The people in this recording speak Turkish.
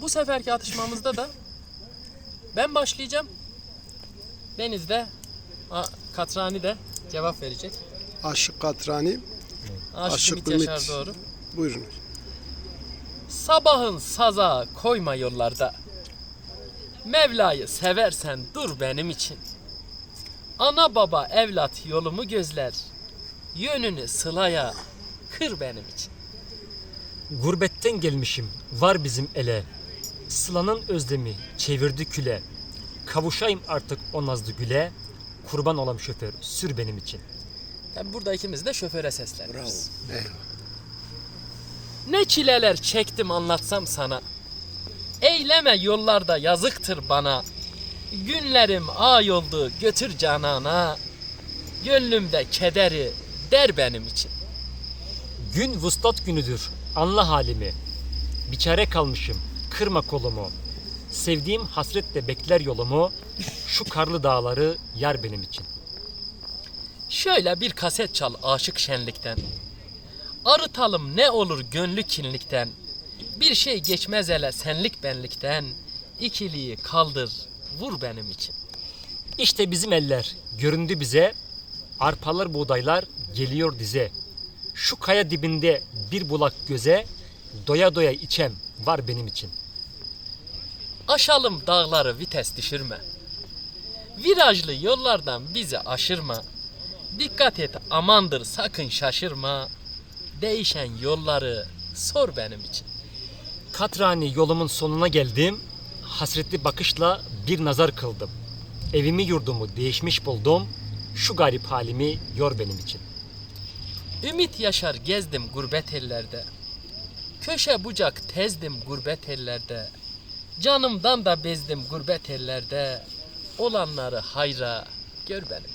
Bu seferki atışmamızda da ben başlayacağım. Deniz de a, Katrani de cevap verecek. Aşık Katrani. Aşık, Aşık Ümit Ümit. Yaşar doğru. Buyurun. Sabahın saza koyma yollarda. Mevla'yı seversen dur benim için. Ana baba evlat yolumu gözler. Yönünü sılaya kır benim için. Gurbetten gelmişim var bizim ele. Sılanın özlemi çevirdi küle. Kavuşayım artık o nazlı güle. Kurban olam şoför sür benim için. Tabi burada ikimiz de şoföre sesleniyoruz. Eyvallah. Ne çileler çektim anlatsam sana. Eyleme yollarda yazıktır bana. Günlerim ay oldu götür canana. Gönlümde kederi der benim için. Gün vuslat günüdür anla halimi. Biçare kalmışım kırma kolumu. Sevdiğim hasretle bekler yolumu. Şu karlı dağları yar benim için. Şöyle bir kaset çal aşık şenlikten. Arıtalım ne olur gönlü kinlikten. Bir şey geçmez hele senlik benlikten. İkiliyi kaldır vur benim için. İşte bizim eller göründü bize. Arpalar buğdaylar geliyor dize. Şu kaya dibinde bir bulak göze. Doya doya içem var benim için. Aşalım dağları vites düşürme. Virajlı yollardan bizi aşırma. Dikkat et amandır sakın şaşırma. Değişen yolları sor benim için. Katrani yolumun sonuna geldim. Hasretli bakışla bir nazar kıldım. Evimi yurdumu değişmiş buldum. Şu garip halimi yor benim için. Ümit yaşar gezdim gurbet ellerde. Köşe bucak tezdim gurbet ellerde. Canımdan da bezdim gurbet ellerde. Olanları hayra gör benim